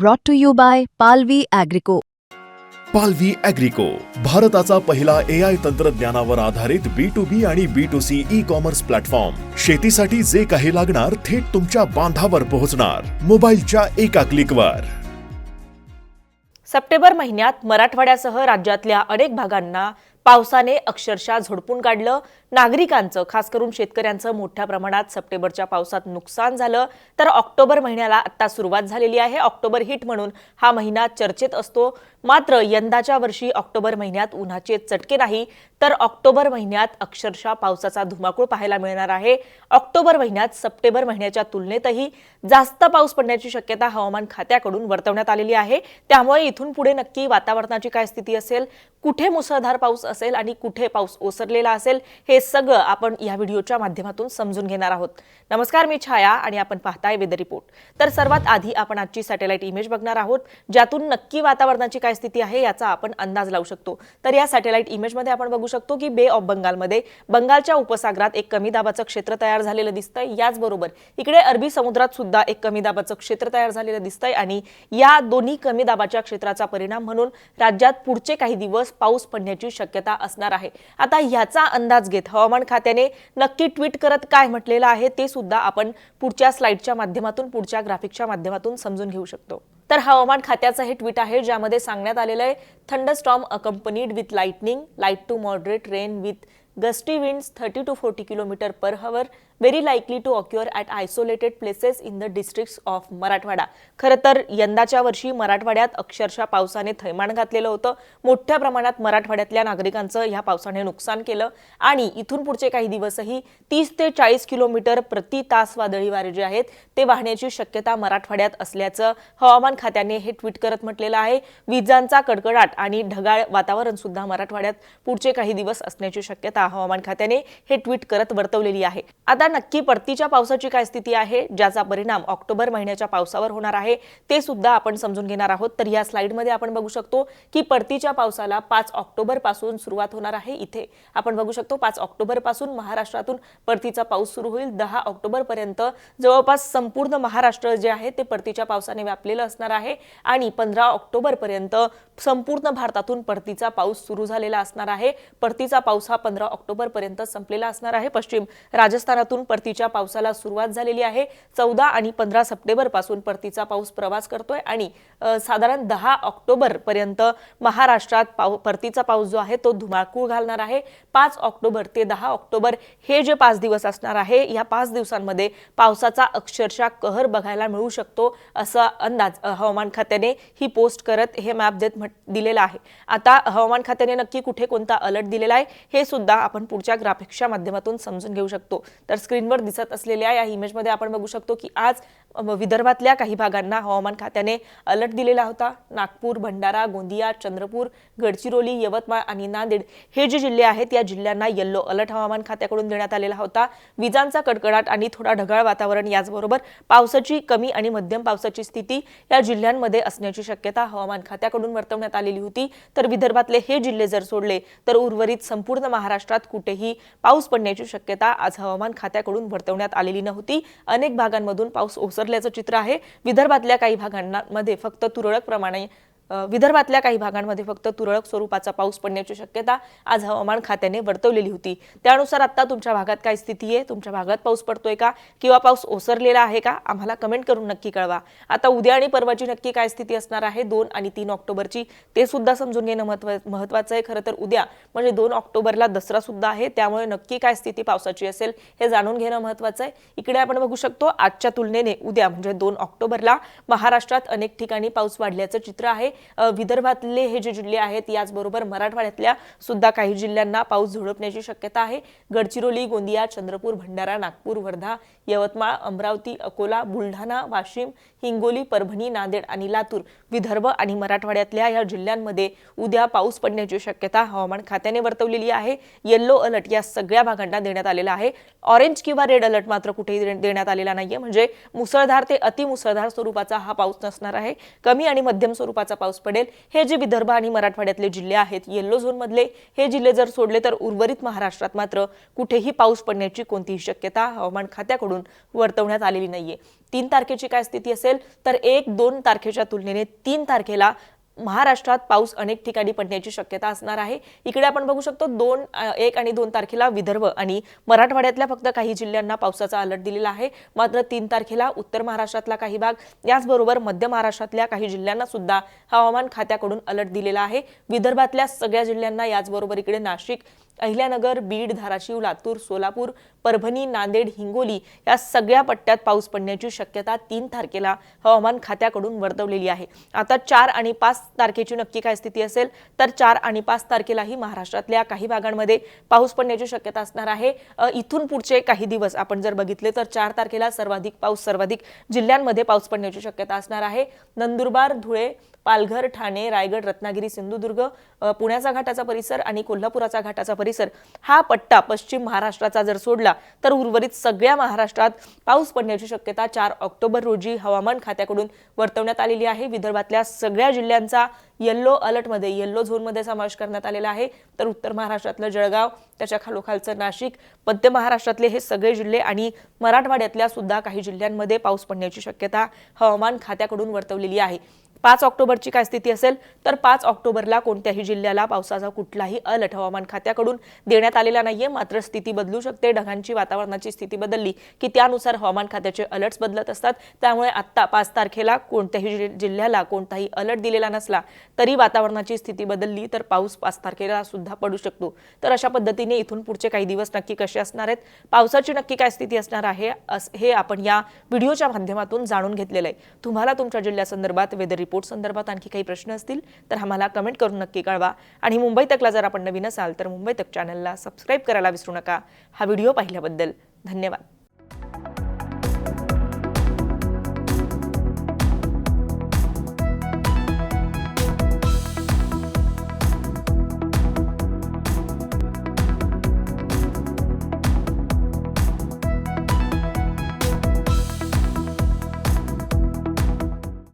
brought to you by Palvi Agrico. पालवी अॅग्रिको भारताचा पहिला ए आय तंत्रज्ञानावर आधारित बी टू बी आणि B to C e commerce platform शेतीसाठी जे काही लागणार थेट तुमच्या बांधावर पोहोचणार. मोबाईलच्या एका क्लिकवर सप्टेंबर महिन्यात मराठवाड्यासह राज्यातल्या अनेक भागांना पावसाने अक्षरशः झोडपून काढलं. नागरिकांचं खास करून शेतकऱ्यांचं मोठ्या प्रमाणात सप्टेंबरच्या पावसात नुकसान झालं. तर ऑक्टोबर महिन्याला आता सुरुवात झालेली आहे. ऑक्टोबर हिट म्हणून हा महिना चर्चेत असतो. मात्र यंदाच्या वर्षी ऑक्टोबर महिन्यात उन्हाचे चटके नाही तर ऑक्टोबर महिन्यात अक्षरशः पावसाचा धुमाकूळ पाहायला मिळणार आहे. ऑक्टोबर महिन्यात सप्टेंबर महिन्याच्या तुलनेतही जास्त पाऊस पडण्याची शक्यता हवामान खात्याकडून वर्तवण्यात आलेली आहे. त्यामुळे इथून पुढे नक्की वातावरणाची काय स्थिती असेल कुठे मुसळधार पाऊस असेल आणि कुठे पाऊस ओसरलेला असेल हे सगळं आपण या व्हिडिओच्या माध्यमातून समजून घेणार आहोत. नमस्कार मी छाया आणि आपण पाहताय वेदर रिपोर्ट. तर सर्वात आधी आपण आजची सॅटेलाइट इमेज बघणार आहोत ज्यातून नक्की वातावरणाची काय स्थिती आहे याचा आपण अंदाज लावू शकतो. तर या सॅटेलाइट इमेजमध्ये आपण बघू शकतो की बे ऑफ बंगालमध्ये बंगालच्या उपसागरात एक कमी दाबाचं क्षेत्र तयार झालेलं दिसतंय. याचबरोबर इकडे अरबी समुद्रात सुद्धा एक कमी दाबाचं क्षेत्र तयार झालेलं दिसतंय आणि या दोन्ही कमी दाबाच्या क्षेत्राचा परिणाम म्हणून राज्यात पुढचे काही दिवस पाऊस पडण्याची शक्यता असणार आहे. आता ह्याचा अंदाज घेत हवामान खात्याने नक्की ट्विट करत काय म्हटलेलं आहे ते सुद्धा आपण पुढच्या स्लाइडच्या माध्यमातून पुढच्या ग्राफिकच्या माध्यमातून समजून घेऊ शकतो. तर हवामान खात्याचं हे ट्विट आहे ज्यामध्ये सांगण्यात आलेलं आहे thunderstorm accompanied with lightning light to moderate rain with gusty winds thirty to forty kilometre per hour very likely to occur at isolated places in the districts of Marathwada. खरं तर यंदाच्या वर्षी मराठवाड्यात अक्षरशः पावसाने थैमान घातलेलं होतं. मोठ्या प्रमाणात मराठवाड्यातल्या नागरिकांचं ह्या पावसाने नुकसान केलं. आणि इथून पुढचे काही दिवसही तीस ते चाळीस किलोमीटर प्रति तास वादळी वारे जे आहेत ते वाहण्याची शक्यता मराठवाड्यात असल्याचं हवामान खात्याने हे ट्विट करत म्हटलेलं आहे. विजांचा कडकडाट आणि ढगाळ वातावरण सुद्धा मराठवाड्यात पुढचे काही दिवस असण्याची शक्यता हवामान खात्याने हे ट्विट करत वर्तवलेली आहे. आता नक्की परतीच्या पावसाची काय स्थिती आहे ज्याचा परिणाम ऑक्टोबर महिन्याच्या पावसावर होणार आहे ते सुद्धा आपण समजून घेणार आहोत. तर या स्लाइडमध्ये आपण बघू शकतो की परतीच्या पावसाला पाच ऑक्टोबरपासून सुरुवात होणार आहे इथे. आपण बघू शकतो पाच ऑक्टोबरपासून महाराष्ट्रातून परतीचा पाऊस सुरू होईल. दहा ऑक्टोबर पर्यंत जवळपास संपूर्ण महाराष्ट्र जे आहे ते परतीच्या पावसाने व्यापलेलं असणार आहे आणि पंधरा ऑक्टोबर पर्यंत संपूर्ण भारतातून परतीचा पाऊस सुरू झालेला असणार आहे. परतीचा पाऊस हा पंधरा ऑक्टोबरपर्यंत संपलेला असणार आहे. पश्चिम राजस्थानातून परतीच्या पावसाला सुरुवात झालेली आहे. चौदा आणि पंधरा सप्टेंबरपासून परतीचा पाऊस प्रवास करतोय आणि साधारण दहा ऑक्टोबरपर्यंत महाराष्ट्रात पाव परतीचा पाऊस जो आहे तो धुमाकूळ घालणार आहे. पाच ऑक्टोबर ते दहा ऑक्टोबर हे जे पाच दिवस असणार आहे या पाच दिवसांमध्ये पावसाचा अक्षरशः कहर बघायला मिळू शकतो असा अंदाज हवामान खात्याने ही पोस्ट करत हे मॅप देत म्हट- दिलेलं आहे. आता हवामान खात्याने नक्की कुठे कोणता अलर्ट दिलेला आहे हे सुद्धा आपण पुढच्या ग्राफिक्सच्या माध्यमातून समजून घेऊ शकतो. तर स्क्रीनवर दिसत असलेल्या या इमेजमध्ये आपण बघू शकतो की आज विदर्भातल्या काही भागांना हवामान खात्याने अलर्ट दिलेला होता. नागपूर भंडारा गोंदिया चंद्रपूर गडचिरोली यवतमाळ आणि नांदेड हे जे जिल्हे आहेत या जिल्ह्यांना येल्लो अलर्ट हवामान खात्याकडून देण्यात आलेला होता. विजांचा कडकडाट आणि थोडा ढगाळ वातावरण याचबरोबर पावसाची कमी आणि मध्यम पावसाची स्थिती या जिल्ह्यांमध्ये असण्याची शक्यता हवामान खात्याकडून वर्तवण्यात आलेली होती. तर विदर्भातले हे जिल्हे जर सोडले तर उर्वरित संपूर्ण महाराष्ट्रात कुठेही पाऊस पडण्याची शक्यता आज हवामान खात्याकडून वर्तवण्यात आलेली नव्हती. अनेक भागांमधून पाऊस ओसरल्याचं चित्र आहे. विदर्भातल्या काही भागांमध्ये फक्त तुरळक प्रमाणे विदर्भातल्या काही भागांमध्ये फक्त तुरळक स्वरूपाचा पाऊस पडण्याची शक्यता आज हवामान खात्याने वर्तवलेली होती. त्यानुसार आता तुमच्या भागात काय स्थिती आहे? तुमच्या भागात पाऊस पडतोय का? किंवा पाऊस ओसरलेला आहे का? आम्हाला कमेंट करून नक्की कळवा. आता उद्या आणि परवाची नक्की काय स्थिती असणार आहे? दोन आणि तीन ऑक्टोबरची. ते सुद्धा समजून घेणं महत्त्व महत्वाचं आहे खरं तर उद्या. म्हणजे दोन ऑक्टोबरला दसरा सुद्धा आहे. त्यामुळे नक्की काय स्थिती पावसाची असेल हे जाणून घेणं महत्वाचं आहे. इकडे आपण बघू शकतो आजच्या तुलनेने उद्या म्हणजे दोन ऑक्टोबरला महाराष्ट्रात अनेक ठिकाणी पाऊस वाढल्याचं चित्र आहे. विदर्भातले हे जे जिल्हे आहेत याचबरोबर मराठवाड्यातल्या सुद्धा काही जिल्ह्यांना पाऊस झोडपण्याची शक्यता आहे. गडचिरोली गोंदिया चंद्रपूर भंडारा नागपूर वर्धा यवतमाळ अमरावती अकोला बुलढाणा वाशिम हिंगोली परभणी नांदेड आणि लातूर विदर्भ आणि मराठवाड्यातल्या या जिल्ह्यांमध्ये उद्या पाऊस पडण्याची शक्यता हवामान खात्याने वर्तवलेली आहे. येल्लो अलर्ट या सगळ्या भागांना देण्यात आलेला आहे. ऑरेंज किंवा रेड अलर्ट मात्र कुठेही देण्यात आलेला नाहीये. म्हणजे मुसळधार ते अतिमुसळधार स्वरूपाचा हा पाऊस नसणार आहे. कमी आणि मध्यम स्वरूपाचा पाऊस पाऊस पडेल. हे जे विदर्भ आणि मराठवाड्यातले जिल्हे आहेत येल्लो झोनमधले हे जिल्हे जर सोडले तर उर्वरित महाराष्ट्रात मात्र कुठेही पाऊस पडण्याची कोणतीही शक्यता हवामान खात्याकडून वर्तवण्यात आलेली नाहीये. तीन तारखेची काय स्थिती असेल तर एक दोन तारखेच्या तुलनेने तीन तारखेला महाराष्ट्रात पाऊस अनेक ठिकाणी पडण्याची शक्यता असणार आहे. इकडे आपण बघू शकतो दोन एक आणि दोन तारखेला विदर्भ आणि मराठवाड्यातल्या फक्त काही जिल्ह्यांना पावसाचा अलर्ट दिलेला आहे. मात्र तीन तारखेला उत्तर महाराष्ट्रातला काही भाग याचबरोबर मध्य महाराष्ट्रातल्या काही जिल्ह्यांना सुद्धा हवामान खात्याकडून अलर्ट दिलेला आहे. विदर्भातल्या सगळ्या जिल्ह्यांना याचबरोबर इकडे नाशिक अहिल्यानगर बीड धाराशिव लातूर सोलापूर परभणी नांदेड हिंगोली या सगळ्या पट्ट्यात पाऊस पडण्याची शक्यता तीन तारखेला हवामान खात्याकडून वर्तवलेली आहे. आता चार आणि पाच तारखेची नक्की काय स्थिती असेल तर चार आणि पाच तारखेलाही महाराष्ट्रातल्या काही भागांमध्ये पाऊस पडण्याची शक्यता असणार आहे. इथून पुढचे काही दिवस आपण जर बघितले तर चार तारखेला सर्वाधिक पाऊस सर्वाधिक जिल्ह्यांमध्ये पाऊस पडण्याची शक्यता असणार आहे. नंदुरबार धुळे पालघर ठाणे रायगड रत्नागिरी सिंधुदुर्ग पुण्याचा घाटाचा परिसर आणि कोल्हापुराचा घाटाचा परिसर हा पट्टा पश्चिम महाराष्ट्राचा जर सोडला तर उर्वरित सगळ्या महाराष्ट्रात पाऊस पडण्याची शक्यता चार ऑक्टोबर रोजी हवामान खात्याकडून वर्तवण्यात आलेली आहे. विदर्भातल्या सगळ्या जिल्ह्यांचा येल्लो अलर्टमध्ये येल्लो झोनमध्ये समावेश करण्यात आलेला आहे. तर उत्तर महाराष्ट्रातलं जळगाव त्याच्या खालोखालचं नाशिक मध्य महाराष्ट्रातले हे सगळे जिल्हे आणि मराठवाड्यातल्या सुद्धा काही जिल्ह्यांमध्ये पाऊस पडण्याची शक्यता हवामान खात्याकडून वर्तवलेली आहे. पाच ऑक्टोबरची काय स्थिती असेल तर पाच ऑक्टोबरला कोणत्याही जिल्ह्याला पावसाचा कुठलाही अलर्ट हवामान खात्याकडून देण्यात आलेला नाहीये. मात्र स्थिती बदलू शकते. ढगांची वातावरणाची स्थिती बदलली की त्यानुसार हवामान खात्याचे अलर्ट्स बदलत असतात. त्यामुळे आत्ता पाच तारखेला कोणत्याही जि- जिल्ह्याला कोणताही अलर्ट दिलेला नसला तरी वातावरणाची स्थिती बदलली तर पाऊस पाच तारखेला सुद्धा पडू शकतो. तर अशा पद्धतीने इथून पुढचे काही दिवस नक्की कसे असणार आहेत? पावसाची नक्की काय स्थिती असणार आहे? हे आपण या व्हिडिओच्या माध्यमातून जाणून घेतलेलं आहे. तुम्हाला तुमच्या जिल्ह्यासंदर्भात वेदर रिपोर्ट संदर्भात आणखी काही प्रश्न असतील तर आम्हाला कमेंट करून नक्की कळवा. आणि मुंबई तकला जर आपण नवीन असाल तर मुंबई तक चॅनलला सबस्क्राईब करायला विसरू नका. हा व्हिडिओ पाहिल्याबद्दल धन्यवाद.